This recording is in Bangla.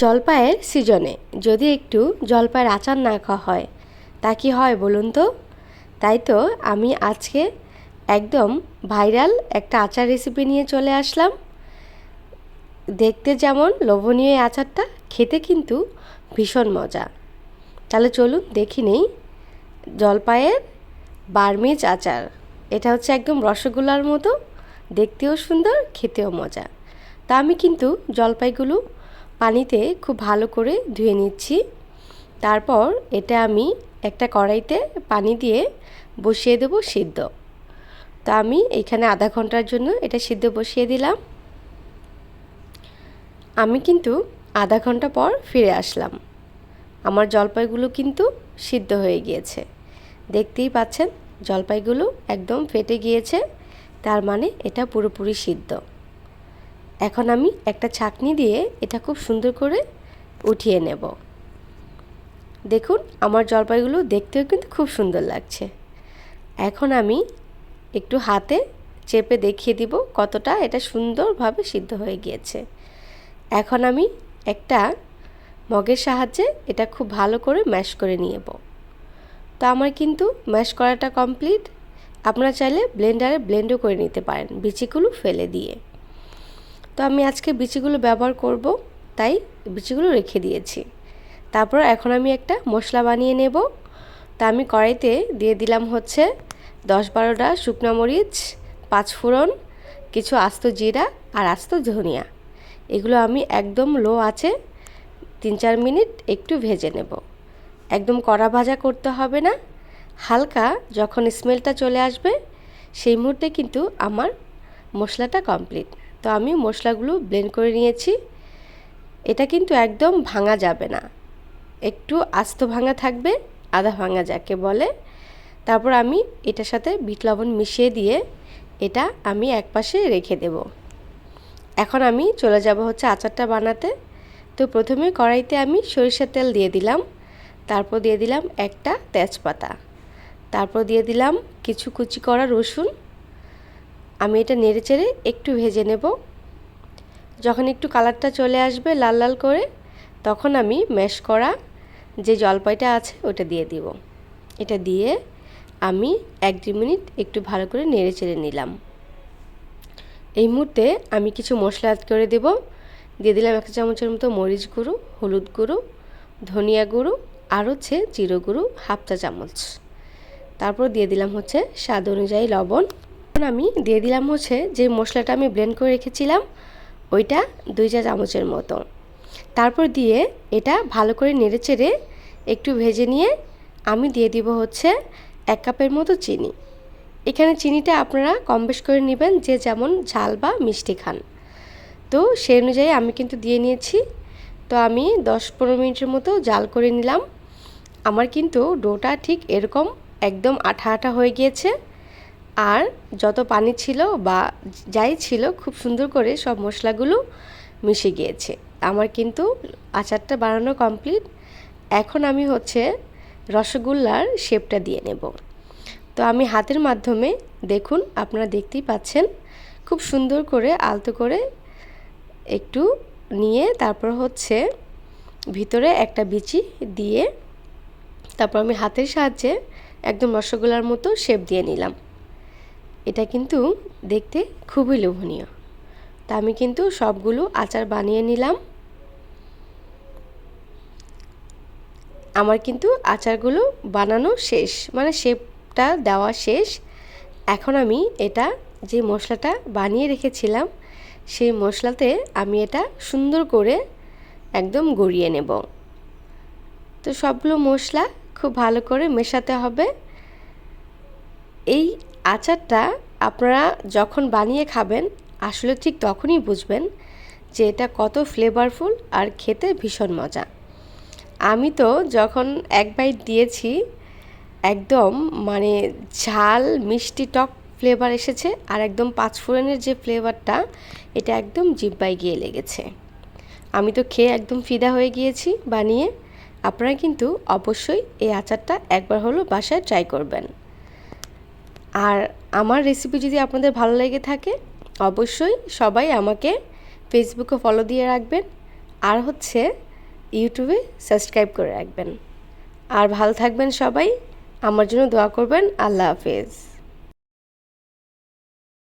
জলপাইয়ের সিজনে যদি একটু জলপাইয়ের আচার না খাওয়া হয়, তা কি হয় বলুন তো? তাই তো আমি আজকে একদম ভাইরাল একটা আচার রেসিপি নিয়ে চলে আসলাম। দেখতে যেমন লোভনীয় আচারটা, খেতে কিন্তু ভীষণ মজা। তাহলে চলুন দেখি নেই জলপাইয়ের বার্মিজ আচার। এটা হচ্ছে একদম রসগোল্লার মতো, দেখতেও সুন্দর, খেতেও মজা। তা আমি কিন্তু জলপাইগুলো পানিতে খুব ভালো করে ধুয়ে নিচ্ছি। তারপর এটা আমি একটা কড়াইতে পানি দিয়ে বসিয়ে দেবো সিদ্ধ। তো আমি এখানে আধা ঘণ্টার জন্য এটা সিদ্ধ বসিয়ে দিলাম। আমি কিন্তু আধা ঘণ্টা পর ফিরে আসলাম। আমার জলপাইগুলো কিন্তু সিদ্ধ হয়ে গিয়েছে। দেখতেই পাচ্ছেন, জলপাইগুলো একদম ফেটে গিয়েছে। তার মানে এটা পুরোপুরি সিদ্ধ। এখন আমি একটা ছাকনি দিয়ে এটা খুব সুন্দর করে উঠিয়ে নেব। দেখুন, আমার জলপাইগুলো দেখতেও কিন্তু খুব সুন্দর লাগছে। এখন আমি একটু হাতে চেপে দেখিয়ে দিব কতটা এটা সুন্দরভাবে সিদ্ধ হয়ে গিয়েছে। এখন আমি একটা মগের সাহায্যে এটা খুব ভালো করে ম্যাশ করে নিয়েব। তো আমার কিন্তু ম্যাশ করাটা কমপ্লিট। আপনারা চাইলে ব্লেন্ডারে ব্লেন্ডও করে নিতে পারেন, বিচিগুলো ফেলে দিয়ে। তো আমি আজকে বিচিগুলো ব্যবহার করব, তাই বিচিগুলো রেখে দিয়েছি। তারপর এখন আমি একটা মশলা বানিয়ে নেব। তা আমি কড়াইতে দিয়ে দিলাম হচ্ছে দশ বারোটা শুকনো মরিচ পাঁচফোড়ন কিছু আস্ত জিরা আর আস্ত ধনিয়া। এগুলো আমি একদম লো আছে তিন চার মিনিট একটু ভেজে নেব। একদম কড়া ভাজা করতে হবে না। হালকা যখন স্মেলটা চলে আসবে, সেই মুহূর্তে কিন্তু আমার মশলাটা কমপ্লিট। তো আমি মশলাগুলো ব্লেন্ড করে নিয়েছি। এটা কিন্তু একদম ভাঙা যাবে না। একটু আস্ত ভাঙা থাকবে আদা ভাঙা যাকে বলে। তারপর আমি এটার সাথে বিট লবণ মিশিয়ে দিয়ে এটা আমি একপাশে রেখে দেব। এখন আমি চলে যাব হচ্ছে আচারটা বানাতে। তো প্রথমে কড়াইতে আমি সরিষার তেল দিয়ে দিলাম। তারপর দিয়ে দিলাম একটা তেজপাতা। তারপর দিয়ে দিলাম কিছু কুচি করা রসুন। আমি এটা নেড়ে চেড়ে একটু ভেজে নেব। যখন একটু কালারটা চলে আসবে লাল লাল করে, তখন আমি ম্যাশ করা যে জলপাইটা আছে ওটা দিয়ে দিব। এটা দিয়ে আমি এক দু মিনিট একটু ভালো করে নেড়ে চেড়ে নিলাম। এই মুহূর্তে আমি কিছু মশলা অ্যাড করে দেব। দিয়ে দিলাম একটা চামচের মতো মরিচ গুঁড়ো, হলুদ গুঁড়ো, ধনিয়া গুঁড়ো, আর হচ্ছে জিরো গুঁড়ো হাফ চা চামচ। তারপর দিয়ে দিলাম হচ্ছে স্বাদ অনুযায়ী লবণ। আমি দিয়ে দিলাম হচ্ছে যে মশলাটা আমি ব্লেন্ড করে রেখেছিলাম, ওইটা দুই চা চামচের মতো। তারপর দিয়ে এটা ভালো করে নেড়ে চেড়ে একটু ভেজে নিয়ে আমি দিয়ে দিব হচ্ছে এক কাপের মতো চিনি। এখানে চিনিটা আপনারা কম বেশ করে নেবেন যে যেমন ঝাল বা মিষ্টি খান। তো সেই অনুযায়ী আমি কিন্তু দিয়ে নিয়েছি। তো আমি দশ পনেরো মিনিটের মতো জাল করে নিলাম। আমার কিন্তু ডোটা ঠিক এরকম একদম আঠা আঠা হয়ে গিয়েছে। আর যত পানি ছিল বা যাই ছিল, খুব সুন্দর করে সব মশলাগুলো মিশে গিয়েছে। আমার কিন্তু আচারটা বানানো কমপ্লিট এখন আমি হচ্ছে রসগোল্লার শেপটা দিয়ে নেব। তো আমি হাতের মাধ্যমে দেখুন, আপনারা দেখতেই পাচ্ছেন, খুব সুন্দর করে আলতো করে একটু নিয়ে তারপর হচ্ছে ভিতরে একটা বিচি দিয়ে তারপর আমি হাতের সাহায্যে একদম রসগোল্লার মতো শেপ দিয়ে নিলাম। এটা কিন্তু দেখতে খুবই লোভনীয়। তা আমি কিন্তু সবগুলো আচার বানিয়ে নিলাম। আমার কিন্তু আচারগুলো বানানো শেষ মানে শেপটা দেওয়া শেষ। এখন আমি এটা যে মশলাটা বানিয়ে রেখেছিলাম, সেই মশলাতে আমি এটা সুন্দর করে একদম গড়িয়ে নেব। তো সবগুলো মশলা খুব ভালো করে মেশাতে হবে। এই আচারটা আপনারা যখন বানিয়ে খাবেন, আসলে ঠিক তখনই বুঝবেন যে এটা কত ফ্লেভারফুল আর খেতে ভীষণ মজা। আমি তো যখন এক বাইট দিয়েছি, একদম মানে ঝাল, মিষ্টি টক ফ্লেভার এসেছে আর একদম পাঁচফোড়নের যে ফ্লেভারটা এটা একদম জিব্বায় গিয়ে লেগেছে। আমি তো খেয়ে একদম ফিদা হয়ে গিয়েছি বানিয়ে। আপনারা কিন্তু অবশ্যই এই আচারটা একবার হলো বাসায় ট্রাই করবেন। আর আমার রেসিপি যদি আপনাদের ভালো লেগে থাকে, অবশ্যই সবাই আমাকে ফেসবুকে ফলো দিয়ে রাখবেন, আর হচ্ছে ইউটিউবে সাবস্ক্রাইব করে রাখবেন। আর ভালো থাকবেন সবাই, আমার জন্য দোয়া করবেন, আল্লাহ হাফেজ।